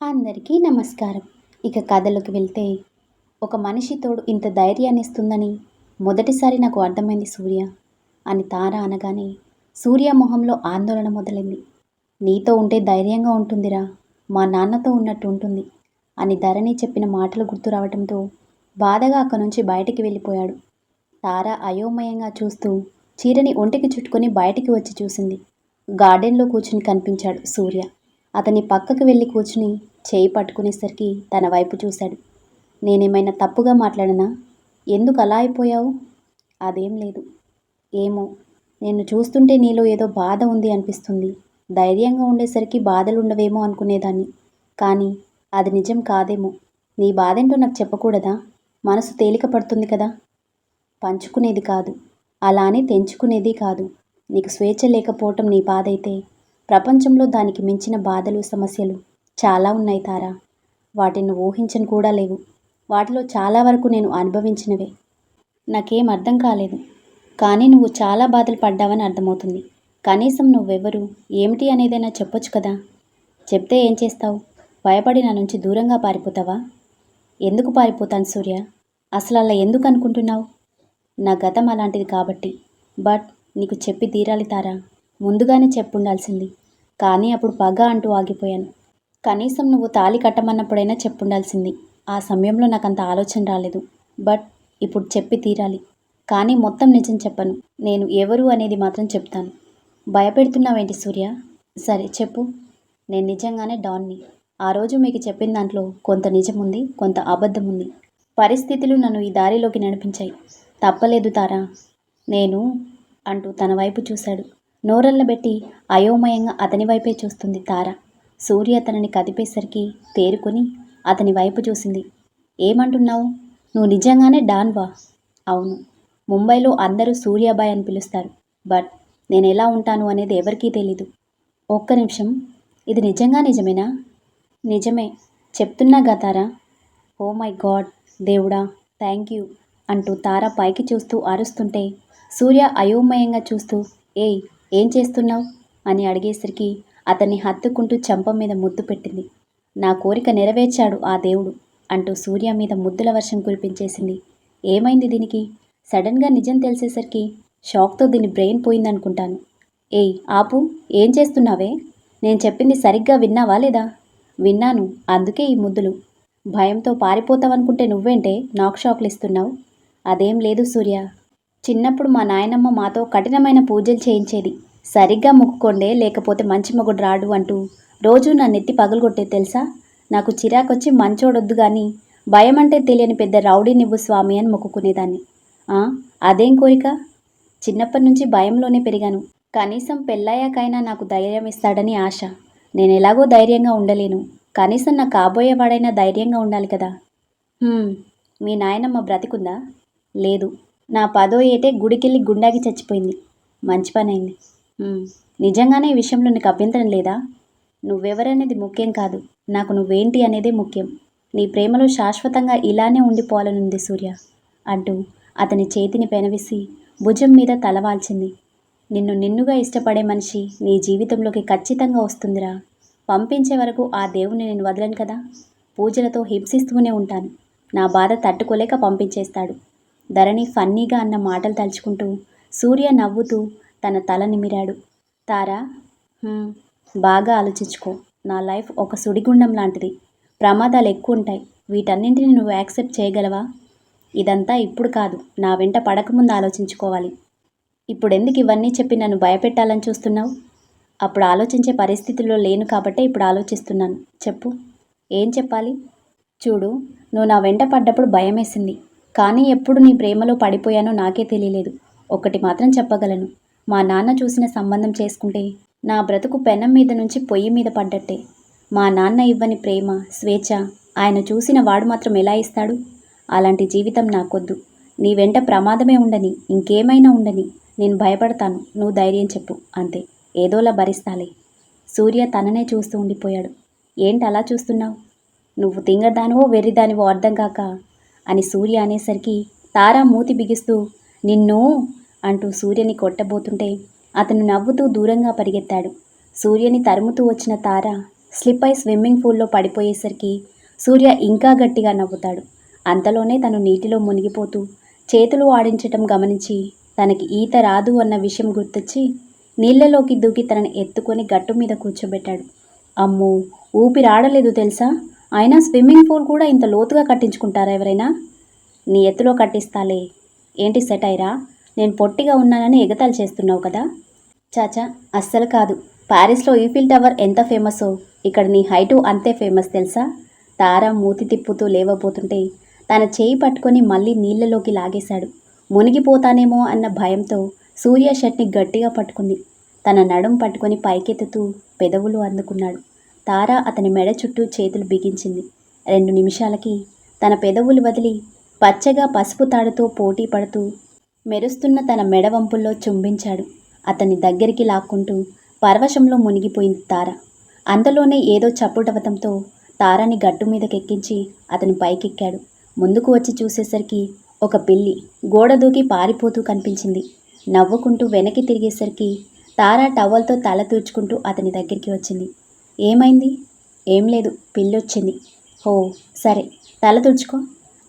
అందరికీ నమస్కారం. ఇక కథలోకి వెళ్తే ఒక మనిషి తోడు ఇంత ధైర్యాన్ని ఇస్తుందని మొదటిసారి నాకు అర్థమైంది సూర్య అని తార అనగానే సూర్య మొహంలో ఆందోళన మొదలైంది. నీతో ఉంటే ధైర్యంగా ఉంటుందిరా మా నాన్నతో ఉన్నట్టు ఉంటుంది అని ధరణి చెప్పిన మాటలు గుర్తు రావడంతో బాధగా అక్కడి నుంచి బయటికి వెళ్ళిపోయాడు. తార అయోమయంగా చూస్తూ చీరని ఒంటికి చుట్టుకొని బయటికి వచ్చి చూసింది. గార్డెన్లో కూర్చుని కనిపించాడు సూర్య. అతని పక్కకు వెళ్ళి కూర్చుని చేయి పట్టుకునేసరికి తన వైపు చూశాడు. నేనేమైనా తప్పుగా మాట్లాడనా? ఎందుకు అలా అయిపోయావు? అదేం లేదు. ఏమో నేను చూస్తుంటే నీలో ఏదో బాధ ఉంది అనిపిస్తుంది. ధైర్యంగా ఉండేసరికి బాధలు ఉండవేమో అనుకునేదాన్ని. కానీ అది నిజం కాదేమో. నీ బాధేంటో నాకు చెప్పకూడదా? మనసు తేలిక పడుతుంది కదా? పంచుకునేది కాదు. అలానే తెంచుకునేది కాదు. నీకు స్వేచ్ఛ లేకపోవటం నీ బాధైతే ప్రపంచంలో దానికి మించిన బాధలు సమస్యలు చాలా ఉన్నాయి తారా. వాటిని ఊహించని కూడా లేవు. వాటిలో చాలా వరకు నేను అనుభవించినవే. నాకేం అర్థం కాలేదు. కానీ నువ్వు చాలా బాధలు పడ్డావని అర్థమవుతుంది. కనీసం నువ్వెవరు ఏమిటి అనేదైనా చెప్పొచ్చు కదా. చెప్తే ఏం చేస్తావు? భయపడి నా నుంచి దూరంగా పారిపోతావా? ఎందుకు పారిపోతాను సూర్య? అసలు అలా ఎందుకు అనుకుంటున్నావు? నా గతం అలాంటిది కాబట్టి. బట్ నీకు చెప్పి తీరాలి తారా. ముందుగానే చెప్పుండాల్సింది. కానీ అప్పుడు పగ అంటూ ఆగిపోయాను. కనీసం నువ్వు తాళి కట్టమన్నప్పుడైనా చెప్పుండాల్సింది. ఆ సమయంలో నాకు అంత ఆలోచన రాలేదు. బట్ ఇప్పుడు చెప్పి తీరాలి. కానీ మొత్తం నిజం చెప్పను. నేను ఎవరు అనేది మాత్రం చెప్తాను. భయపెడుతున్నావేంటి సూర్య? సరే చెప్పు. నేను నిజంగానే డాన్ని. ఆ రోజు మీకు చెప్పిన దాంట్లో కొంత నిజం ఉంది కొంత అబద్ధం ఉంది పరిస్థితులు నన్ను ఈ దారిలోకి నడిపించాయి. తప్పలేదు తారా. నేను అంటూ తన వైపు చూశాడు. నోరల్లబెట్టి అయోమయంగా అతని వైపే చూస్తుంది తార. సూర్య తనని కదిపేసరికి తేరుకొని అతని వైపు చూసింది. ఏమంటున్నావు? నువ్వు నిజంగానే డాన్వా అవును. ముంబైలో అందరూ సూర్యాబాయ్ అని పిలుస్తారు. బట్ నేను ఎలా ఉంటాను అనేది ఎవరికీ తెలీదు. ఒక్క నిమిషం. ఇది నిజంగా నిజమేనా? నిజమే. చెప్తున్నా గతారా ఓ మై గాడ్. దేవుడా థ్యాంక్ యూ అంటూ తార పైకి చూస్తూ అరుస్తుంటే సూర్య అయోమయంగా చూస్తూ ఏయ్ ఏం చేస్తున్నావు? అని అడిగేసరికి అతన్ని హత్తుకుంటూ చంపం మీద ముద్దు పెట్టింది. నా కోరిక నెరవేర్చాడు ఆ దేవుడు అంటూ సూర్య మీద ముద్దుల వర్షం కురిపించేసింది. ఏమైంది దీనికి? సడన్గా నిజం తెలిసేసరికి షాక్తో దీని బ్రెయిన్ పోయిందనుకుంటాను. ఏయ్ ఆపు ఏం చేస్తున్నావే? నేను చెప్పింది సరిగ్గా విన్నావా లేదా? విన్నాను అందుకే ఈ ముద్దులు. భయంతో పారిపోతావనుకుంటే నువ్వేంటే నాకు షాక్లు ఇస్తున్నావు అదేం లేదు సూర్య చిన్నప్పుడు మా నాయనమ్మ మాతో కఠినమైన పూజలు చేయించేది. సరిగ్గా మొక్కుకోండే లేకపోతే మంచి మొగుడు రాడు అంటూ రోజు నా నెత్తి పగలగొట్టేది తెలుసా? నాకు చిరాకొచ్చి మంచోడొద్దు కానీ భయం అంటే తెలియని పెద్ద రౌడీ నివ్వు స్వామి అని మొక్కుకునేదాన్ని. ఆ, అదేం కోరిక? చిన్నప్పటి నుంచి భయంలోనే పెరిగాను. కనీసం పెళ్ళయ్యాకైనా నాకు ధైర్యం ఇస్తాడని ఆశ. నేను ఎలాగో ధైర్యంగా ఉండలేను. కనీసం నా కాబోయేవాడైనా ధైర్యంగా ఉండాలి కదా. మీ నాయనమ్మ బ్రతికుందా? లేదు. నా పదో ఏటే గుడికెళ్ళి గుండాకి చచ్చిపోయింది. మంచి పని అయింది నిజంగానే ఈ విషయంలో నీకు అభ్యంతరం లేదా? నువ్వెవరనేది ముఖ్యం కాదు. నాకు నువ్వేంటి అనేదే ముఖ్యం. నీ ప్రేమలో శాశ్వతంగా ఇలానే ఉండిపోవాలనుంది సూర్య. అంటూ అతని చేతిని పెనవిసి భుజం మీద తలవాల్చింది నిన్ను నిన్నుగా ఇష్టపడే మనిషి నీ జీవితంలోకి ఖచ్చితంగా వస్తుందిరా. పంపించే వరకు ఆ దేవుని నేను వదలను కదా. పూజలతో హింసిస్తూనే ఉంటాను. నా బాధ తట్టుకోలేక పంపించేస్తాడు. ధరణి ఫన్నీగా అన్న మాటలు తలుచుకుంటూ సూర్య నవ్వుతూ తన తల నిమిరాడు. తారా బాగా ఆలోచించుకో. నా లైఫ్ ఒక సుడిగుండం లాంటిది. ప్రమాదాలు ఎక్కువ ఉంటాయి. వీటన్నింటిని నువ్వు యాక్సెప్ట్ చేయగలవా? ఇదంతా ఇప్పుడు కాదు. నా వెంట పడకముందు ఆలోచించుకోవాలి. ఇప్పుడు ఎందుకు ఇవన్నీ చెప్పి నన్ను భయపెట్టాలని చూస్తున్నావు? అప్పుడు ఆలోచించే పరిస్థితిలో లేను కాబట్టే ఇప్పుడు ఆలోచిస్తున్నాను. చెప్పు. ఏం చెప్పాలి? చూడు నువ్వు నా వెంట పడ్డప్పుడు భయమేసింది. కానీ ఎప్పుడు నీ ప్రేమలో పడిపోయానో నాకే తెలియలేదు. ఒకటి మాత్రం చెప్పగలను. మా నాన్న చూసిన సంబంధం చేసుకుంటే నా బ్రతుకు పెనం మీద నుంచి పొయ్యి మీద పడ్డట్టే. మా నాన్న ఇవ్వని ప్రేమ స్వేచ్ఛ ఆయన చూసిన వాడు మాత్రం ఎలా ఇస్తాడు? అలాంటి జీవితం నాకొద్దు. నీ వెంట ప్రమాదమే ఉండని ఇంకేమైనా ఉండని నేను భయపడతాను. నువ్వు ధైర్యం చెప్పు అంతే. ఏదోలా భరిస్తాలే. సూర్య తననే చూస్తూ ఉండిపోయాడు. ఏంటి అలా చూస్తున్నావు? నువ్వు తింగదానివో వెర్రిదానివో అర్థం కాక అని సూర్య అనేసరికి తారా మూతి బిగిస్తూ నిన్ను అంటూ సూర్యని కొట్టబోతుంటే అతను నవ్వుతూ దూరంగా పరిగెత్తాడు. సూర్యని తరుముతూ వచ్చిన తార స్లిప్ అయి స్విమ్మింగ్ పూల్లో పడిపోయేసరికి సూర్య ఇంకా గట్టిగా నవ్వుతాడు. అంతలోనే తను నీటిలో మునిగిపోతూ చేతులు ఆడించటం గమనించి తనకి ఈత రాదు అన్న విషయం గుర్తొచ్చి నీళ్ళలోకి దూకి తనని ఎత్తుకొని గట్టు మీద కూర్చోబెట్టాడు. అమ్మో! ఊపిరాడలేదు తెలుసా? అయినా స్విమ్మింగ్ పూల్ కూడా ఇంత లోతుగా కట్టించుకుంటారా ఎవరైనా? నీ ఎత్తులో కట్టిస్తాలే. ఏంటి సెట్ అయిరా నేను పొట్టిగా ఉన్నానని ఎగతాలు చేస్తున్నావు కదా? చాచా అస్సలు కాదు. ప్యారిస్లో ఈఫిల్ టవర్ ఎంత ఫేమసో. ఇక్కడ నీ హైటు అంతే ఫేమస్ తెలుసా? తార మూతి తిప్పుతూ లేవబోతుంటే తన చేయి పట్టుకొని మళ్ళీ నీళ్ళలోకి లాగేశాడు. మునిగిపోతానేమో అన్న భయంతో సూర్య షర్ట్ని గట్టిగా పట్టుకుంది. తన నడుం పట్టుకొని పైకెత్తుతూ పెదవులు అందుకున్నాడు. తార అతని మెడ చుట్టూ చేతులు బిగించింది. రెండు నిమిషాలకి తన పెదవులు వదిలి పచ్చగా పసుపు తాడుతో పోటీ పడుతూ మెరుస్తున్న తన మెడ వంపుల్లో చుంబించాడు. అతన్ని దగ్గరికి లాక్కుంటూ పరవశంలో మునిగిపోయింది తార. అంతలోనే ఏదో చప్పుటవతంతో తారని గట్టు మీదకెక్కించి అతను పైకెక్కాడు. ముందుకు వచ్చి చూసేసరికి ఒక పిల్లి గోడ దూకి పారిపోతూ కనిపించింది. నవ్వుకుంటూ వెనక్కి తిరిగేసరికి తార టవల్తో తల తూర్చుకుంటూ అతని దగ్గరికి వచ్చింది. ఏమైంది? ఏం లేదు పిల్లొచ్చింది. ఓ హో సరే తల తుడుచుకో.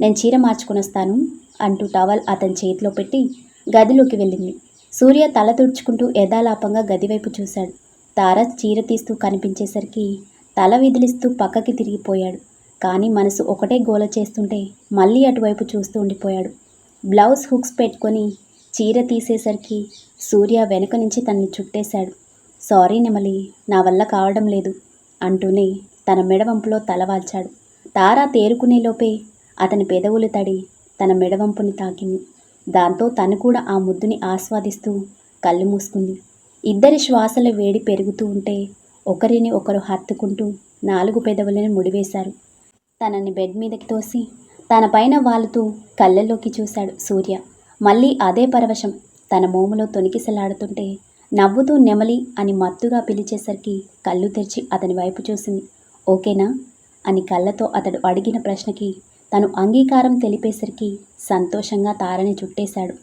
నేను చీర మార్చుకుని వస్తాను అంటూ టవల్ అతని చేతిలో పెట్టి గదిలోకి వెళ్ళింది. సూర్య తల తుడుచుకుంటూ యథాలాపంగా గదివైపు చూశాడు. తార చీర తీస్తూ కనిపించేసరికి తల విదిలిస్తూ పక్కకి తిరిగిపోయాడు. కానీ మనసు ఒకటే గోల చేస్తుంటే మళ్ళీ అటువైపు చూస్తూ ఉండిపోయాడు. బ్లౌజ్ హుక్స్ పెట్టుకొని చీర తీసేసరికి సూర్య వెనుక నుంచి తనని చుట్టేశాడు. సారీ నెమలి నా వల్ల కావడం లేదు అంటూనే తన మెడవంపులో తలవాల్చాడు తారా తేరుకునేలోపే అతని పెదవులు తడి తన మెడవంపుని తాకింది. దాంతో తను కూడా ఆ ముద్దుని ఆస్వాదిస్తూ కళ్ళు మూసుకుంది. ఇద్దరి శ్వాసల వేడి పెరుగుతూ ఉంటే ఒకరిని ఒకరు హత్తుకుంటూ నాలుగు పెదవులను ముడివేశారు. తనని బెడ్ మీదకి తోసి తన పైన వాలుతూ కళ్ళల్లోకి చూశాడు సూర్య. మళ్ళీ అదే పరవశం తన మోములో తొనికిసలాడుతుంటే నవ్వుతూ నెమలి అని మత్తుగా పిలిచేసరికి కళ్ళు తెరిచి అతని వైపు చూసింది. ఓకేనా? అని కళ్ళతో అతడు అడిగిన ప్రశ్నకి తను అంగీకారం తెలిపేసరికి సంతోషంగా తారని చుట్టేశాడు.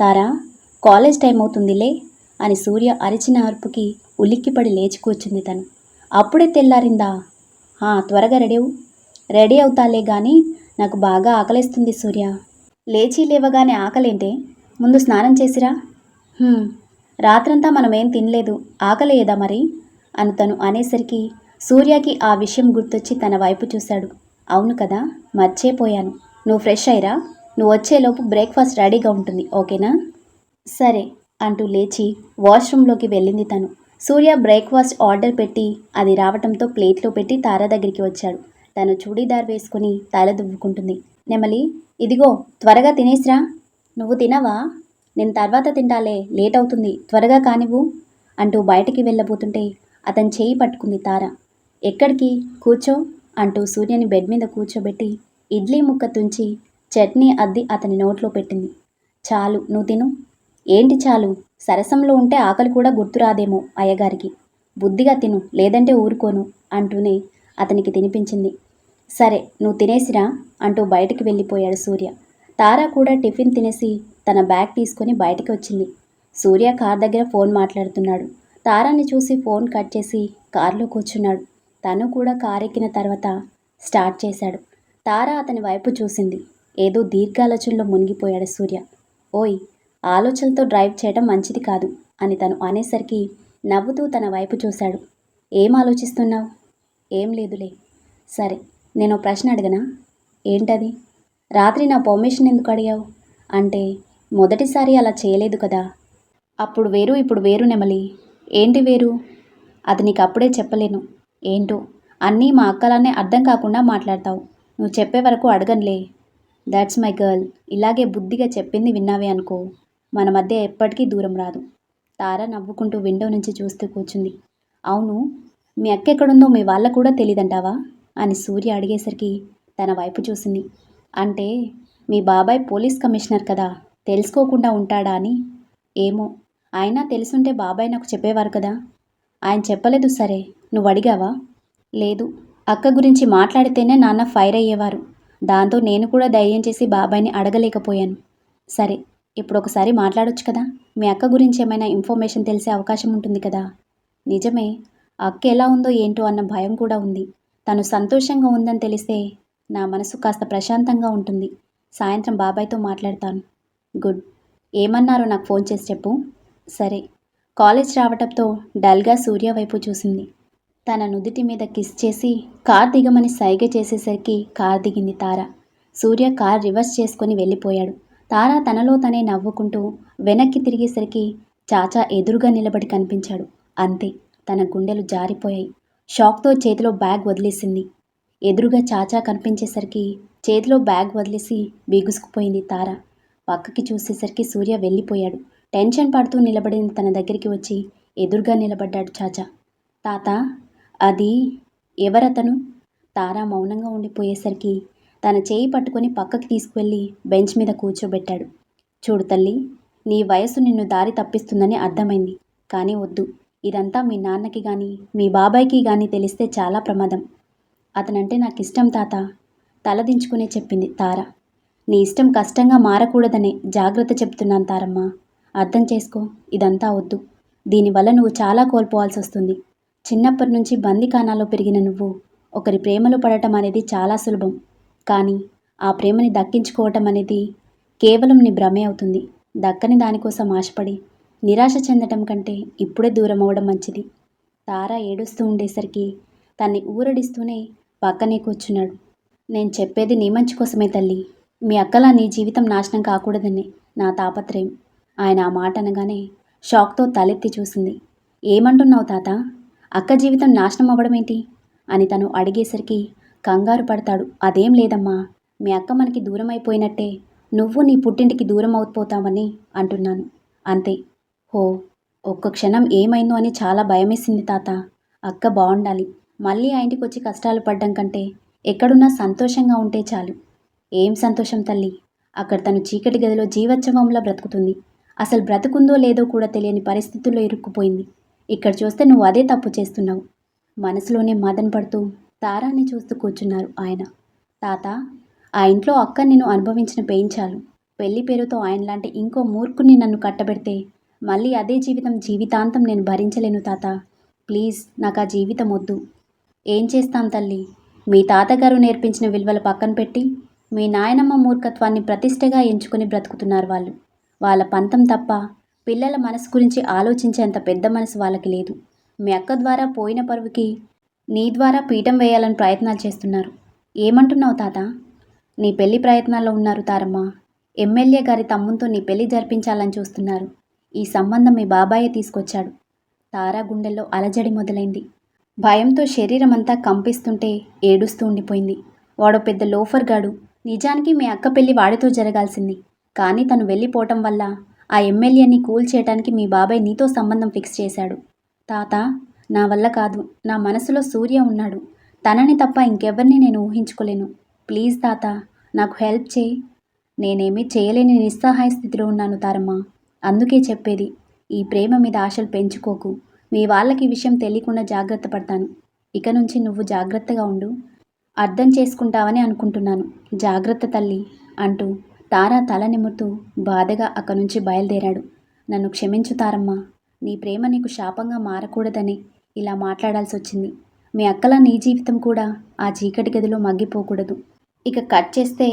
తారా కాలేజ్ టైం అవుతుందిలే అని సూర్య అరిచిన అరుపుకి ఉలిక్కిపడి లేచి కూర్చుంది తను. అప్పుడే తెల్లారిందా? త్వరగా రెడీ అవు రెడీ అవుతాలే గాని నాకు బాగా ఆకలేస్తుంది సూర్య. లేచి లేవగానే ఆకలేంటే? ముందు స్నానం చేసిరా? రాత్రంతా మనం ఏం తినలేదు ఆకలేదా మరి? అని తను అనేసరికి సూర్యకి ఆ విషయం గుర్తొచ్చి తన వైపు చూశాడు. అవును కదా మర్చేపోయాను. నువ్వు ఫ్రెష్ అయ్యిరా? నువ్వు వచ్చేలోపు బ్రేక్ఫాస్ట్ రెడీగా ఉంటుంది ఓకేనా? సరే అంటూ లేచి వాష్రూమ్లోకి వెళ్ళింది తను. సూర్య బ్రేక్ఫాస్ట్ ఆర్డర్ పెట్టి అది రావటంతో ప్లేట్లో పెట్టి తార దగ్గరికి వచ్చాడు. తను చూడీదార్ వేసుకుని తల దువ్వుకుంటుంది నెమలి ఇదిగో త్వరగా తినేసిరా. నువ్వు తినవా? నేను తర్వాత తింటాలే లేట్ అవుతుంది త్వరగా కానివ్వు అంటూ బయటికి వెళ్ళబోతుంటే అతని చేయి పట్టుకుంది తార. ఎక్కడికి? కూర్చో అంటూ సూర్యని బెడ్ మీద కూర్చోబెట్టి ఇడ్లీ ముక్క తుంచి చట్నీ అద్ది అతని నోట్లో పెట్టింది. చాలు నువ్వు తిను. ఏంటి చాలు? సరసంలో ఉంటే ఆకలి కూడా గుర్తురాదేమో అయ్యగారికి. బుద్ధిగా తిను లేదంటే ఊరుకోను అంటూనే అతనికి తినిపించింది. సరే నువ్వు తినేసిరా అంటూ బయటికి వెళ్ళిపోయాడు సూర్య. తారా కూడా టిఫిన్ తినేసి తన బ్యాగ్ తీసుకొని బయటికి వచ్చింది. సూర్య కార్ దగ్గర ఫోన్ మాట్లాడుతున్నాడు. తారాని చూసి ఫోన్ కట్ చేసి కారులో కూర్చున్నాడు. తను కూడా కారు ఎక్కిన తర్వాత స్టార్ట్ చేశాడు. తార అతని వైపు చూసింది. ఏదో దీర్ఘాలోచనలో మునిగిపోయాడు సూర్య. ఓయ్ ఆలోచనలతో డ్రైవ్ చేయడం మంచిది కాదు అని తను అనేసరికి నవ్వుతూ తన వైపు చూశాడు. ఏం ఆలోచిస్తున్నావు? ఏం లేదులే. సరే నేను ప్రశ్న అడిగనా? ఏంటది? రాత్రి నా పర్మిషన్ ఎందుకు అడిగావు? అంటే మొదటిసారి అలా చేయలేదు కదా. అప్పుడు వేరు ఇప్పుడు వేరు నెమలి. ఏంటి వేరు? అది నీకు అప్పుడే చెప్పలేను. ఏంటో? అన్నీ మా అక్కలానే అర్థం కాకుండా మాట్లాడతావు. నువ్వు చెప్పే వరకు అడగనులే. దాట్స్ మై గర్ల్ ఇలాగే బుద్ధిగా చెప్పింది విన్నావే అనుకో. మన మధ్య ఎప్పటికీ దూరం రాదు. తార నవ్వుకుంటూ విండో నుంచి చూస్తూ కూర్చుంది. అవును మీ అక్క ఎక్కడుందో మీ వాళ్ళ కూడా తెలియదంటావా అని సూర్య అడిగేసరికి తన వైపు చూసింది. అంటే మీ బాబాయ్ పోలీస్ కమిషనర్ కదా. తెలుసుకోకుండా ఉంటాడా అని? ఏమో. ఆయన తెలుసుంటే బాబాయ్ నాకు చెప్పేవారు కదా. ఆయన చెప్పలేదు సరే. నువ్వు అడిగావా? లేదు. అక్క గురించి మాట్లాడితేనే నాన్న ఫైర్ అయ్యేవారు. దాంతో నేను కూడా ధైర్యం చేసి బాబాయ్ని అడగలేకపోయాను. సరే ఇప్పుడు ఒకసారి మాట్లాడొచ్చు కదా. మీ అక్క గురించి ఏమైనా ఇన్ఫర్మేషన్ తెలిసే అవకాశం ఉంటుంది కదా. నిజమే. అక్క ఎలా ఉందో ఏంటో అన్న భయం కూడా ఉంది. తను సంతోషంగా ఉందని తెలిస్తే నా మనసు కాస్త ప్రశాంతంగా ఉంటుంది. సాయంత్రం బాబాయ్తో మాట్లాడతాను. గుడ్. ఏమన్నారో? నాకు ఫోన్ చేసి చెప్పు. సరే. కాలేజ్ రావటంతో డల్గా సూర్య వైపు చూసింది. తన నుదుటి మీద కిస్ చేసి కార్ దిగమని సైగ చేసేసరికి కార్ దిగింది తార. సూర్య కార్ రివర్స్ చేసుకొని వెళ్ళిపోయాడు. తార తనలో తనే నవ్వుకుంటూ వెనక్కి తిరిగేసరికి చాచా ఎదురుగా నిలబడి కనిపించాడు. అంతే తన గుండెలు జారిపోయాయి. షాక్తో చేతిలో బ్యాగ్ వదిలేసింది. ఎదురుగా చాచా కనిపించేసరికి చేతిలో బ్యాగ్ వదిలేసి బిగుసుకుపోయింది తార. పక్కకి చూసేసరికి సూర్య వెళ్ళిపోయాడు. టెన్షన్ పడుతూ నిలబడిన తన దగ్గరికి వచ్చి. ఎదురుగా నిలబడ్డాడు చాచా. తాత అది ఎవరతను? తారా మౌనంగా ఉండిపోయేసరికి తన చేయి పట్టుకొని పక్కకి తీసుకువెళ్ళి బెంచ్ మీద కూర్చోబెట్టాడు. చూడు తల్లి నీ వయసు నిన్ను దారి తప్పిస్తుందని అర్థమైంది. కానీ వద్దు. ఇదంతా మీ నాన్నకి కానీ మీ బాబాయ్కి కానీ తెలిస్తే చాలా ప్రమాదం. అతనంటే నాకు ఇష్టం తాత. తలదించుకునే చెప్పింది తార. నీ ఇష్టం కష్టంగా మారకూడదనే జాగ్రత్త చెప్తున్నాను తారమ్మ. అర్థం చేసుకో ఇదంతా వద్దు. దీనివల్ల నువ్వు చాలా కోల్పోవాల్సి వస్తుంది చిన్నప్పటి నుంచి బందికానాలో పెరిగిన నువ్వు ఒకరి ప్రేమలో పడటం అనేది చాలా సులభం. కానీ ఆ ప్రేమని దక్కించుకోవటం అనేది కేవలం నీ భ్రమే అవుతుంది. దక్కని దానికోసం ఆశపడి నిరాశ చెందటం కంటే ఇప్పుడే దూరం అవ్వడం మంచిది. తారా ఏడుస్తూ ఉండేసరికి తన్ని ఊరడిస్తూనే పక్కనే కూర్చున్నాడు. నేను చెప్పేది నీ మంచి కోసమే తల్లి. మీ అక్కలా నీ జీవితం నాశనం కాకూడదని నా తాపత్రయం. ఆయన ఆ మాట అనగానే షాక్తో తలెత్తి చూసింది. ఏమంటున్నావు తాత? అక్క జీవితం నాశనం అవ్వడం ఏంటి? అని తను అడిగేసరికి కంగారు పడతాడు. అదేం లేదమ్మా మీ అక్క మనకి దూరం అయిపోయినట్టే నువ్వు నీ పుట్టింటికి దూరం అయిపోతావని అంటున్నాను. అంతే. హో ఒక్క క్షణం ఏమైందో అని చాలా భయమేసింది తాత. అక్క బాగుండాలి మళ్ళీ ఆ ఇంటికి వచ్చి కష్టాలు పడ్డం కంటే ఎక్కడున్నా సంతోషంగా ఉంటే చాలు. ఏం సంతోషం తల్లి? అక్కడ తను చీకటి గదిలో జీవోత్సవంలా బ్రతుకుతుంది. అసలు బ్రతుకుందో లేదో కూడా తెలియని పరిస్థితుల్లో ఇరుక్కుపోయింది. ఇక్కడ చూస్తే నువ్వు అదే తప్పు చేస్తున్నావు. మనసులోనే మదన పడుతూ తారాన్ని చూస్తూ కూర్చున్నారు ఆయన. తాత ఆ ఇంట్లో అక్క నిన్ను అనుభవించిన పెయిన్ పెళ్ళి పేరుతో ఆయన లాంటి ఇంకో మూర్ఖుని నన్ను కట్టబెడితే మళ్ళీ అదే జీవితం జీవితాంతం నేను భరించలేను తాత. ప్లీజ్ నాకు ఆ జీవితం వద్దు ఏం చేస్తాం తల్లి? మీ తాతగారు నేర్పించిన విలువలు పక్కన పెట్టి మీ నాయనమ్మ మూర్ఖత్వాన్ని ప్రతిష్టగా ఎంచుకుని బ్రతుకుతున్నారు వాళ్ళు. వాళ్ళ పంతం తప్ప పిల్లల మనసు గురించి ఆలోచించేంత పెద్ద మనసు వాళ్ళకి లేదు. మీ అక్క ద్వారా పోయిన పరువుకి నీ ద్వారా పీఠం వేయాలని ప్రయత్నాలు చేస్తున్నారు. ఏమంటున్నావు తాత? నీ పెళ్ళి ప్రయత్నాల్లో ఉన్నారు తారమ్మ. ఎమ్మెల్యే గారి తమ్ముతో నీ పెళ్ళి జరిపించాలని చూస్తున్నారు. ఈ సంబంధం మీ బాబాయే తీసుకొచ్చాడు. తారా గుండెల్లో అలజడి మొదలైంది. భయంతో శరీరం అంతా కంపిస్తుంటే ఏడుస్తూ ఉండిపోయింది. వాడో పెద్ద లోఫర్ గాడు. నిజానికి మీ అక్క పెళ్ళి వాడితో జరగాల్సింది. కానీ తను వెళ్ళిపోవటం వల్ల ఆ ఎమ్మెల్యేని కూల్ చేయటానికి మీ బాబాయ్ నీతో సంబంధం ఫిక్స్ చేశాడు. తాత నా వల్ల కాదు. నా మనసులో సూర్య ఉన్నాడు. తనని తప్ప ఇంకెవరిని నేను ఊహించుకోలేను. ప్లీజ్ తాత నాకు హెల్ప్ చేయి. నేనేమీ చేయలేని నిస్సహాయ స్థితిలో ఉన్నాను తారమ్మ. అందుకే చెప్పేది ఈ ప్రేమ మీద ఆశలు పెంచుకోకు. మీ వాళ్ళకి విషయం తెలియకుండా జాగ్రత్త పడతాను. ఇక నుంచి నువ్వు జాగ్రత్తగా ఉండు. అర్థం చేసుకుంటావని అనుకుంటున్నాను. జాగ్రత్త తల్లి అంటూ తారా తల నిమురుతూ బాధగా అక్కడి నుంచి బయలుదేరాడు. నన్ను క్షమించు తారమ్మా. నీ ప్రేమ నీకు శాపంగా మారకూడదని ఇలా మాట్లాడాల్సి వచ్చింది. మీ అక్కల నీ జీవితం కూడా ఆ చీకటి గదిలో మగ్గిపోకూడదు. ఇక కట్ చేస్తే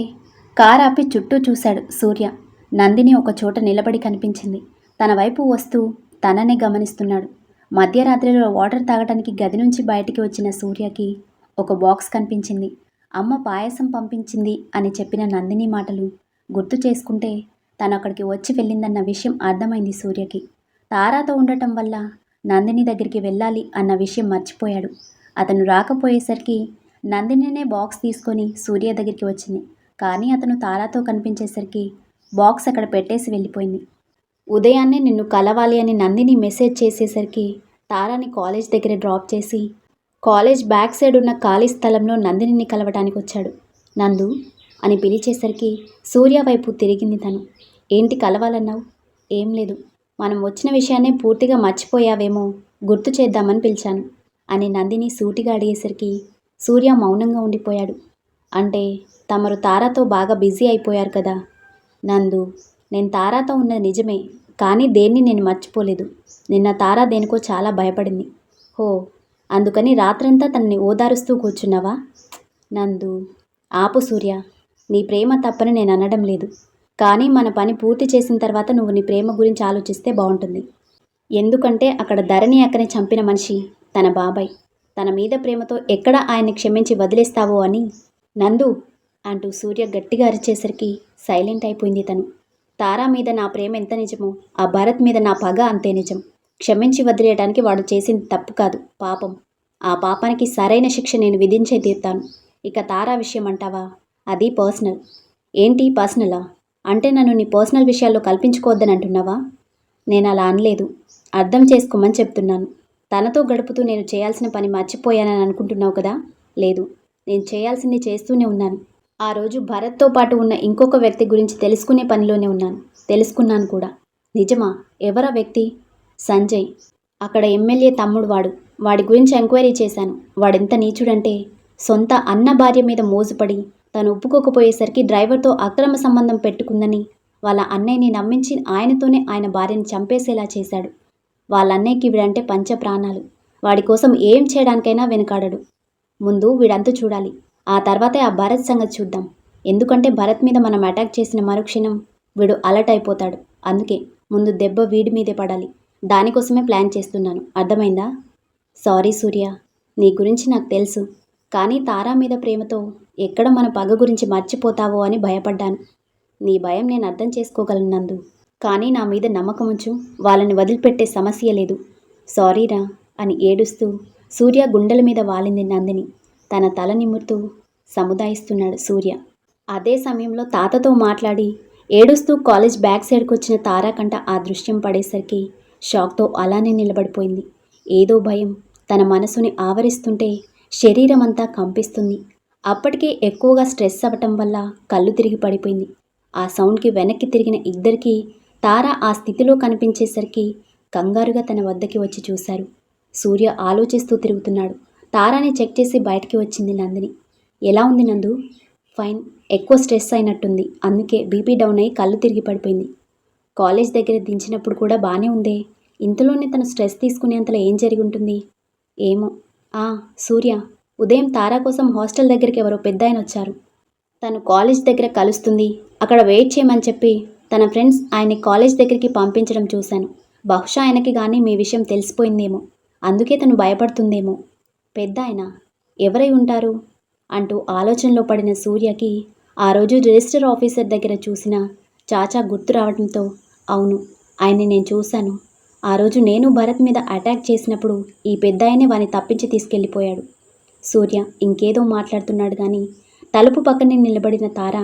కార్ ఆపి చుట్టూ చూశాడు సూర్య. నందిని ఒక చోట నిలబడి కనిపించింది. తన వైపు వస్తూ తననే గమనిస్తున్నాడు. మధ్యరాత్రిలో వాటర్ తాగడానికి గది నుంచి బయటికి వచ్చిన సూర్యకి ఒక బాక్స్ కనిపించింది. అమ్మ పాయసం పంపించింది అని చెప్పిన నందిని మాటలు గుర్తు చేసుకుంటే తను అక్కడికి వచ్చి వెళ్ళిందన్న విషయం అర్థమైంది సూర్యకి. తారాతో ఉండటం వల్ల నందిని దగ్గరికి వెళ్ళాలి అన్న విషయం మర్చిపోయాడు. అతను రాకపోయేసరికి నందినినే బాక్స్ తీసుకొని సూర్య దగ్గరికి వచ్చింది. కానీ అతను తారాతో కనిపించేసరికి బాక్స్ అక్కడ పెట్టేసి వెళ్ళిపోయింది. ఉదయాన్నే నిన్ను కలవాలి అని నందిని మెసేజ్ చేసేసరికి తారాని కాలేజ్ దగ్గర డ్రాప్ చేసి కాలేజ్ బ్యాక్ సైడ్ ఉన్న ఖాళీ స్థలంలో నందినిని కలవటానికి వచ్చాడు. నందు అని పిలిచేసరికి సూర్య వైపు తిరిగింది తను. ఏంటి కలవాలన్నావు? ఏం లేదు. మనం వచ్చిన విషయాన్ని పూర్తిగా మర్చిపోయావేమో గుర్తు చేద్దామని పిలిచాను అని నందిని సూటిగా అడిగేసరికి సూర్య మౌనంగా ఉండిపోయాడు. అంటే తమరు తారాతో బాగా బిజీ అయిపోయారు కదా. నందు నేను తారాతో ఉన్నది నిజమే కానీ దేన్ని నేను మర్చిపోలేదు. నిన్న తారా దేనికో చాలా భయపడింది. హో అందుకని రాత్రంతా తనని ఓదారుస్తూ కూర్చున్నావా? నందు ఆపు సూర్య. నీ ప్రేమ తప్పని నేను అనడం లేదు. కానీ మన పని పూర్తి చేసిన తర్వాత నువ్వు నీ ప్రేమ గురించి ఆలోచిస్తే బాగుంటుంది. ఎందుకంటే అక్కడ ధరణి అక్కని చంపిన మనిషి తన బాబాయ్. తన మీద ప్రేమతో ఎక్కడ ఆయన్ని క్షమించి వదిలేస్తావో అని? నందు అంటూ సూర్య గట్టిగా అరిచేసరికి సైలెంట్ అయిపోయింది తను. తారా మీద నా ప్రేమ ఎంత నిజమో ఆ భరత్ మీద నా పగ అంతే నిజం. క్షమించి వదిలేయడానికి వాడు చేసింది తప్పు కాదు పాపం. ఆ పాపానికి సరైన శిక్ష నేను విధించే తీర్తాను. ఇక తారా విషయం అంటావా? అది పర్సనల్. ఏంటి పర్సనలా? అంటే నన్ను నీ పర్సనల్ విషయాల్లో కల్పించుకోవద్దని అంటున్నావా? నేను అలా అనలేదు. అర్థం చేసుకోమని చెప్తున్నాను. తనతో గడుపుతూ నేను చేయాల్సిన పని మర్చిపోయానని అనుకుంటున్నావు కదా? లేదు. నేను చేయాల్సింది చేస్తూనే ఉన్నాను. ఆ రోజు భరత్తో పాటు ఉన్న ఇంకొక వ్యక్తి గురించి తెలుసుకునే పనిలోనే ఉన్నాను. తెలుసుకున్నాను కూడా. నిజమా? ఎవరా వ్యక్తి? సంజయ్ అక్కడ ఎమ్మెల్యే తమ్ముడు వాడు. వాడి గురించి ఎంక్వైరీ చేశాను. వాడెంత నీచుడంటే సొంత అన్న భార్య మీద మోజుపడి తను ఒప్పుకోకపోయేసరికి డ్రైవర్తో అక్రమ సంబంధం పెట్టుకుందని వాళ్ళ అన్నయ్యని నమ్మించి ఆయనతోనే ఆయన భార్యని చంపేసేలా చేశాడు. వాళ్ళ అన్నయ్యకి వీడంటే పంచ ప్రాణాలు వాడి కోసం ఏం చేయడానికైనా వెనుకాడడు. ముందు వీడంతా చూడాలి. ఆ తర్వాతే ఆ భరత్ సంగతి చూద్దాం. ఎందుకంటే భరత్ మీద మనం అటాక్ చేసిన మరుక్షణం వీడు అలర్ట్ అయిపోతాడు. అందుకే ముందు దెబ్బ వీడి మీదే పడాలి. దానికోసమే ప్లాన్ చేస్తున్నాను. అర్థమైందా? సారీ సూర్య. నీ గురించి నాకు తెలుసు. కానీ తారా మీద ప్రేమతో ఎక్కడ మన పగ గురించి మర్చిపోతావో అని భయపడ్డాను. నీ భయం నేను అర్థం చేసుకోగలను నందు. కానీ నా మీద నమ్మకం ఉంచు. వాళ్ళని వదిలిపెట్టే సమస్య లేదు. సారీరా అని ఏడుస్తూ సూర్య గుండెల మీద వాలింది నందిని. తన తల నిమురుతూ సముదాయిస్తున్నాడు సూర్య. అదే సమయంలో తాతతో మాట్లాడి ఏడుస్తూ కాలేజ్ బ్యాక్ సైడ్కి వచ్చిన తారాకంట ఆ దృశ్యం పడేసరికి షాక్తో అలానే నిలబడిపోయింది. ఏదో భయం. తన మనసుని ఆవరిస్తుంటే శరీరం అంతా కంపిస్తుంది. అప్పటికే ఎక్కువగా స్ట్రెస్ అవ్వటం వల్ల కళ్ళు తిరిగి పడిపోయింది. ఆ సౌండ్కి వెనక్కి తిరిగిన ఇద్దరికీ తార ఆ స్థితిలో కనిపించేసరికి కంగారుగా తన వద్దకి వచ్చి చూశారు. సూర్య ఆలోచిస్తూ తిరుగుతున్నాడు. తారాని చెక్ చేసి బయటికి వచ్చింది నందిని. ఎలా ఉంది నందు? ఫైన్. ఎక్కువ స్ట్రెస్ అయినట్టుంది. అందుకే బీపీ డౌన్ అయ్యి కళ్ళు తిరిగి పడిపోయింది. కాలేజ్ దగ్గర దించినప్పుడు కూడా బాగానే ఉందే. ఇంతలోనే తను స్ట్రెస్ తీసుకునేంతలో ఏం జరిగి ఉంటుంది? ఏమో. ఆ సూర్య. ఉదయం తారా కోసం హాస్టల్ దగ్గరికి ఎవరో పెద్ద ఆయన వచ్చారు. తను కాలేజ్ దగ్గర కలుస్తుంది. అక్కడ వెయిట్ చేయమని చెప్పి తన ఫ్రెండ్స్ ఆయన్ని కాలేజ్ దగ్గరికి పంపించడం చూశాను. బహుశా ఆయనకి కానీ మీ విషయం తెలిసిపోయిందేమో. అందుకే తను భయపడుతుందేమో. పెద్ద ఆయన ఎవరై ఉంటారు? అంటూ ఆలోచనలో పడిన సూర్యకి ఆ రోజు రిజిస్టర్ ఆఫీసర్ దగ్గర చూసిన చాచా గుర్తు రావడంతో అవును ఆయన్ని నేను చూశాను. ఆ రోజు నేను భరత్ మీద అటాక్ చేసినప్పుడు ఈ పెద్ద ఆయనే వాని తప్పించి తీసుకెళ్ళిపోయాడు. సూర్య ఇంకేదో మాట్లాడుతున్నాడు కానీ తలుపు పక్కనే నిలబడిన తార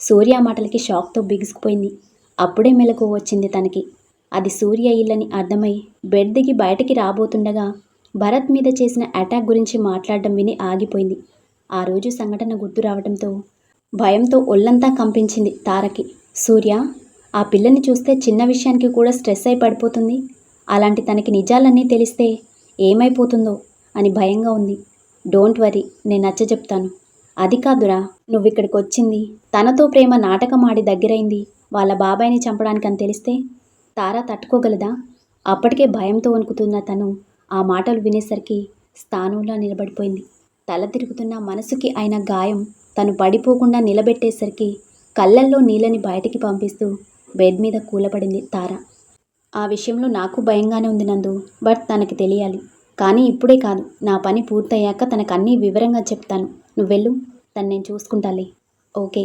సూర్య మాటలకి షాక్తో బిగుసుకుపోయింది. అప్పుడే మెలకు వచ్చింది తనకి. అది సూర్య ఇల్లని అర్థమై బెడ్ దిగి బయటికి రాబోతుండగా భరత్ మీద చేసిన అటాక్ గురించి మాట్లాడడం విని ఆగిపోయింది. ఆ రోజు సంఘటన గుర్తు రావడంతో భయంతో ఒళ్ళంతా కంపించింది తారకి. సూర్య ఆ పిల్లని చూస్తే చిన్న విషయానికి కూడా స్ట్రెస్ అయి పడిపోతుంది. అలాంటి తనకి నిజాలన్నీ తెలిస్తే ఏమైపోతుందో అని భయంగా ఉంది. డోంట్ వరీ నేను నచ్చ చెప్తాను. అది కాదురా నువ్వు ఇక్కడికి వచ్చింది. తనతో ప్రేమ నాటకం ఆడి దగ్గరైంది. వాళ్ళ బాబాయిని చంపడానికి అని తెలిస్తే తారా తట్టుకోగలదా? అప్పటికే భయంతో వణుకుతున్న తను ఆ మాటలు వినేసరికి స్థానంలో నిలబడిపోయింది. తల తిరుగుతున్న మనసుకి అయిన గాయం తను పడిపోకుండా నిలబెట్టేసరికి కళ్ళల్లో నీళ్ళని బయటికి పంపిస్తూ బెడ్ మీద కూలపడింది తార. ఆ విషయంలో నాకు భయంగానే ఉంది నందు. బట్ తనకి తెలియాలి. కానీ ఇప్పుడే కాదు. నా పని పూర్తయ్యాక తనకు అన్నీ వివరంగా చెప్తాను. నువ్వెళ్ళు తను నేను చూసుకుంటాలే. ఓకే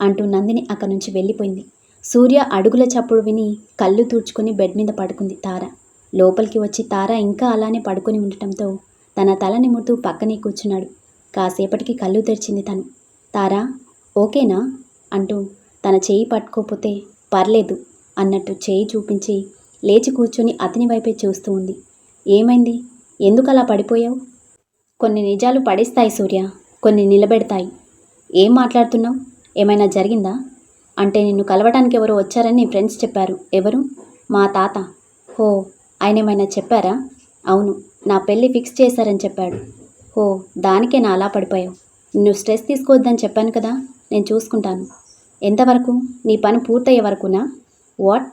అంటూ నందిని అక్కడి నుంచి వెళ్ళిపోయింది. సూర్య అడుగుల చప్పుడు విని కళ్ళు తుడుచుకొని బెడ్ మీద పడుకుంది తార. లోపలికి వచ్చి తార ఇంకా అలానే పడుకొని ఉండటంతో తన తల నిమురుతూ పక్కనే కూర్చున్నాడు. కాసేపటికి కళ్ళు తెరిచింది తను. తారా ఓకేనా? అంటూ తన చేయి పట్టుకోపోతే పర్లేదు అన్నట్టు చేయి చూపించి లేచి కూర్చొని అతని వైపే చూస్తూ ఉంది. ఏమైంది? ఎందుకు అలా పడిపోయావు? కొన్ని నిజాలు పడేస్తాయి సూర్య కొన్ని నిలబెడతాయి. ఏం మాట్లాడుతున్నావు? ఏమైనా జరిగిందా? అంటే నిన్ను కలవటానికి ఎవరో వచ్చారని నీ ఫ్రెండ్స్ చెప్పారు. ఎవరు? మా తాత. హో ఆయన ఏమైనా చెప్పారా? అవును నా పెళ్ళి ఫిక్స్ చేశారని చెప్పాడు. హో దానికే నా అలా పడిపోయావు. నిన్ను స్ట్రెస్ తీసుకోవద్దని చెప్పాను కదా? నేను చూసుకుంటాను. ఎంతవరకు? నీ పని పూర్తయ్యే వరకునా? వాట్?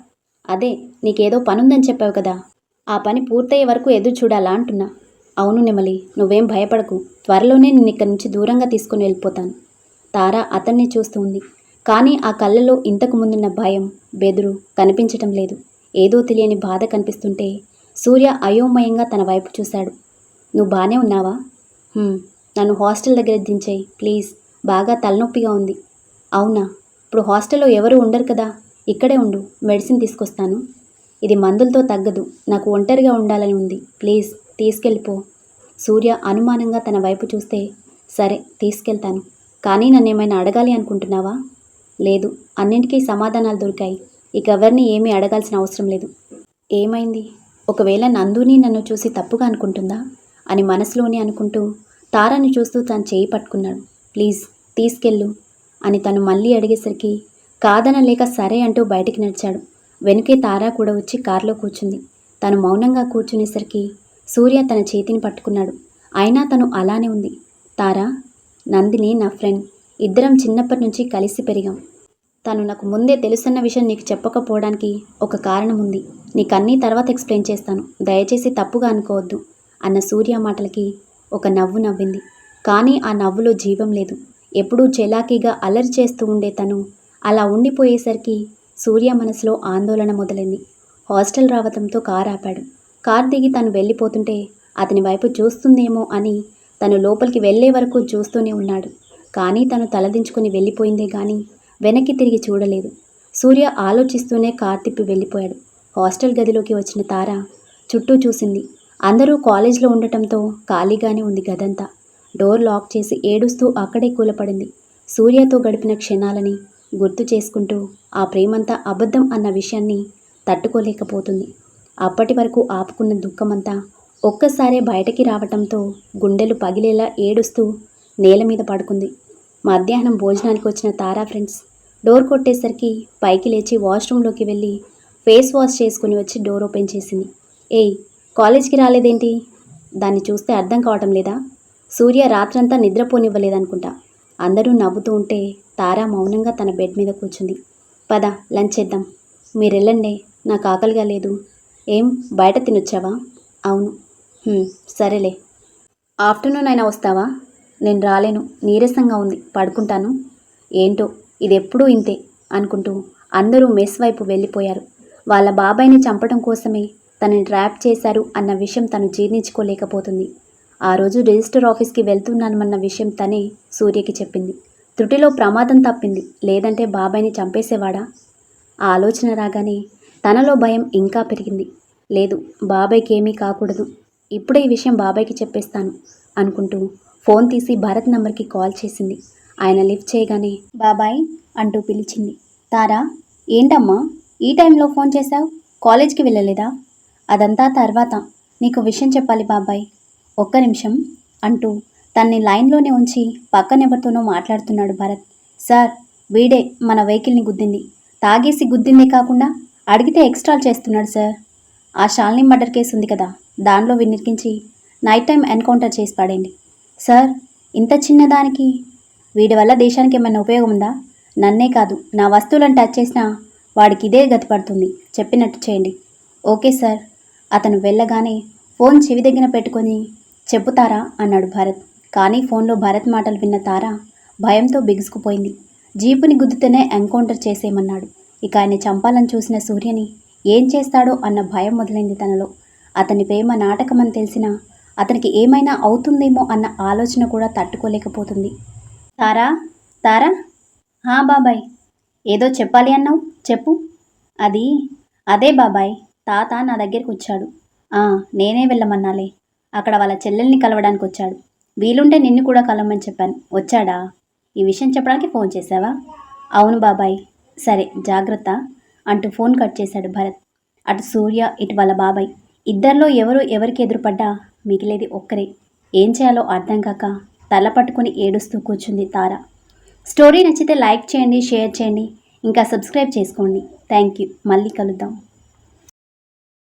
అదే నీకేదో పనుందని చెప్పావు కదా. ఆ పని పూర్తయ్యే వరకు ఎదురు చూడాలా అంటున్నా. అవును నెమలి నువ్వేం భయపడకు. త్వరలోనే నేను ఇక్కడి నుంచి దూరంగా తీసుకుని వెళ్ళిపోతాను. తారా అతన్ని చూస్తూ ఉంది. కానీ ఆ కళ్ళలో ఇంతకు ముందున్న భయం బెదురు కనిపించటం లేదు. ఏదో తెలియని బాధ కనిపిస్తుంటే సూర్య అయోమయంగా తన వైపు చూశాడు. నువ్వు బాగానే ఉన్నావా? నన్ను హాస్టల్ దగ్గర దించేయి ప్లీజ్. బాగా తలనొప్పిగా ఉంది. అవునా? ఇప్పుడు హాస్టల్లో ఎవరు ఉండరు కదా. ఇక్కడే ఉండు మెడిసిన్ తీసుకొస్తాను. ఇది మందులతో తగ్గదు. నాకు ఒంటరిగా ఉండాలని ఉంది. ప్లీజ్ తీసుకెళ్ళిపో. సూర్య అనుమానంగా తన వైపు చూస్తే సరే తీసుకెళ్తాను. కానీ నన్ను ఏమైనా అడగాలి అనుకుంటున్నావా? లేదు అన్నింటికీ సమాధానాలు దొరికాయి. ఇక ఎవరిని ఏమీ అడగాల్సిన అవసరం లేదు. ఏమైంది? ఒకవేళ నందుని నన్ను చూసి తప్పుగా అనుకుంటుందా? అని మనసులోనే అనుకుంటూ తారాను చూస్తూ తను చేయి పట్టుకున్నాడు. ప్లీజ్ తీసుకెళ్ళు. అని తను మళ్ళీ అడిగేసరికి కాదనలేక సరే అంటూ బయటికి నడిచాడు. వెనుకే తారా కూడా వచ్చి కారులో కూర్చుంది. తను మౌనంగా కూర్చునేసరికి సూర్య తన చేతిని పట్టుకున్నాడు. అయినా తను అలానే ఉంది. తారా నందిని నా ఫ్రెండ్ ఇద్దరం చిన్నప్పటి నుంచి కలిసి పెరిగాం. తను నాకు ముందే తెలుసన్న విషయం నీకు చెప్పకపోవడానికి ఒక కారణం ఉంది. నీకు అన్నీ తర్వాత ఎక్స్ప్లెయిన్ చేస్తాను. దయచేసి తప్పుగా అనుకోవద్దు అన్న సూర్య మాటలకి ఒక నవ్వు నవ్వింది. కానీ ఆ నవ్వులో జీవం లేదు. ఎప్పుడూ చెలాకీగా అల్లరి చేస్తూ ఉండే తను. అలా ఉండిపోయేసరికి సూర్య మనసులో ఆందోళన మొదలైంది. హాస్టల్ రావటంతో కార్ ఆపాడు. కార్ దిగి తను వెళ్ళిపోతుంటే అతని వైపు చూస్తుందేమో అని తను లోపలికి వెళ్ళే వరకు చూస్తూనే ఉన్నాడు. కానీ తను తలదించుకుని వెళ్ళిపోయిందే కానీ వెనక్కి తిరిగి చూడలేదు. సూర్య ఆలోచిస్తూనే కార్ తిప్పి వెళ్ళిపోయాడు. హాస్టల్ గదిలోకి వచ్చిన తార చుట్టూ చూసింది. అందరూ కాలేజ్లో ఉండటంతో ఖాళీగానే ఉంది గదంతా. డోర్ లాక్ చేసి ఏడుస్తూ అక్కడే కూలపడింది. సూర్యతో గడిపిన క్షణాలని గుర్తు చేసుకుంటూ ఆ ప్రేమంతా అబద్ధం అన్న విషయాన్ని తట్టుకోలేకపోతుంది. అప్పటి వరకు ఆపుకున్న దుఃఖమంతా ఒక్కసారే బయటకి రావటంతో గుండెలు పగిలేలా ఏడుస్తూ నేల మీద పడుకుంది. మధ్యాహ్నం భోజనానికి వచ్చిన తారా ఫ్రెండ్స్ డోర్ కొట్టేసరికి పైకి లేచి వాష్రూమ్లోకి వెళ్ళి ఫేస్ వాష్ చేసుకుని వచ్చి డోర్ ఓపెన్ చేసింది. ఏయ్ కాలేజ్కి రాలేదేంటి? దాన్ని చూస్తే అర్థం కావటం లేదా? సూర్య రాత్రంతా నిద్రపోనివ్వలేదనుకుంటా. అందరూ నవ్వుతూ ఉంటే తారా మౌనంగా తన బెడ్ మీద కూర్చుంది. పద లంచ్ చేద్దాం. మీరెళ్ళండి నాకు ఆకలిగా లేదు. ఏం బయట తినొచ్చావా? అవును. సరేలే. ఆఫ్టర్నూన్ అయినా వస్తావా? నేను రాలేను నీరసంగా ఉంది పడుకుంటాను. ఏంటో ఇది ఎప్పుడూ ఇంతే అనుకుంటూ అందరూ మెస్ వైపు వెళ్ళిపోయారు. వాళ్ళ బాబాయిని చంపడం కోసమే తనని ట్రాప్ చేశారు అన్న విషయం తను జీర్ణించుకోలేకపోతుంది. ఆ రోజు రిజిస్టర్ ఆఫీస్కి వెళ్తున్నానన్న విషయం తనే సూర్యకి చెప్పింది. త్రుటిలో ప్రమాదం తప్పింది. లేదంటే బాబాయ్ని చంపేసేవాడా? ఆ ఆలోచన రాగానే తనలో భయం ఇంకా పెరిగింది. లేదు బాబాయ్కి ఏమీ కాకూడదు. ఇప్పుడే ఈ విషయం బాబాయ్కి చెప్పేస్తాను అనుకుంటూ ఫోన్ తీసి భరత్ నంబర్కి కాల్ చేసింది. ఆయన లిఫ్ట్ చేయగానే బాబాయ్ అంటూ పిలిచింది. తారా ఏంటమ్మా? ఈ టైంలో ఫోన్ చేశావు? కాలేజ్కి వెళ్ళలేదా? అదంతా తర్వాత. నీకు విషయం చెప్పాలి బాబాయ్. ఒక్క నిమిషం అంటూ తన్ని లైన్లోనే ఉంచి పక్కనెవరితోనో మాట్లాడుతున్నాడు భరత్. సార్ వీడే మన వెహికల్ని గుద్దింది. తాగేసి గుద్దిందే కాకుండా అడిగితే ఎక్స్ట్రాలు చేస్తున్నాడు సార్. ఆ షాల్ని మర్డర్ కేసు ఉంది కదా దానిలో వినిర్కించి నైట్ టైం ఎన్కౌంటర్ చేసి పడేయండి. సార్ ఇంత చిన్నదానికి వీడి వల్ల దేశానికి ఏమైనా ఉపయోగం ఉందా? నన్నే కాదు నా వస్తువులను టచ్ చేసినా వాడికి ఇదే గతి పడుతుంది. చెప్పినట్టు చేయండి. Okay sir. అతను వెళ్ళగానే ఫోన్ చెవి దగ్గర పెట్టుకొని చెప్పుతారా? అన్నాడు భరత్. కానీ ఫోన్లో భరత్ మాటలు విన్న తార భయంతో బిగుసుకుపోయింది. జీపుని గుద్దుతూనే ఎన్కౌంటర్ చేసేయమన్నాడు. ఇక ఆయన చంపాలని చూసిన సూర్యని ఏం చేస్తాడో అన్న భయం మొదలైంది తనలో. అతని ప్రేమ నాటకమని తెలిసినా అతనికి ఏమైనా అవుతుందేమో అన్న ఆలోచన కూడా తట్టుకోలేకపోతుంది. తారా? తారా? హా బాబాయ్. ఏదో చెప్పాలి అన్నావు? చెప్పు. అది? అదే బాబాయ్. తాత నా దగ్గరికి వచ్చాడు. నేనే వెళ్ళమన్నాలే. అక్కడ వాళ్ళ చెల్లెల్ని కలవడానికి వచ్చాడు వీలుంటే నిన్ను కూడా కలవమని చెప్పాను. వచ్చాడా? ఈ విషయం చెప్పడానికి ఫోన్ చేశావా? అవును బాబాయ్. సరే జాగ్రత్త అంటూ ఫోన్ కట్ చేశాడు భరత్. అటు సూర్య ఇటు వాళ్ళ బాబాయ్. ఇద్దరిలో ఎవరు ఎవరికి ఎదురుపడ్డా మిగిలేది ఒక్కరే. ఏం చేయాలో అర్థం కాక తల పట్టుకుని ఏడుస్తూ కూర్చుంది తార. స్టోరీ నచ్చితే లైక్ చేయండి షేర్ చేయండి. ఇంకా సబ్స్క్రైబ్ చేసుకోండి. థ్యాంక్ యూ మళ్ళీ కలుద్దాం.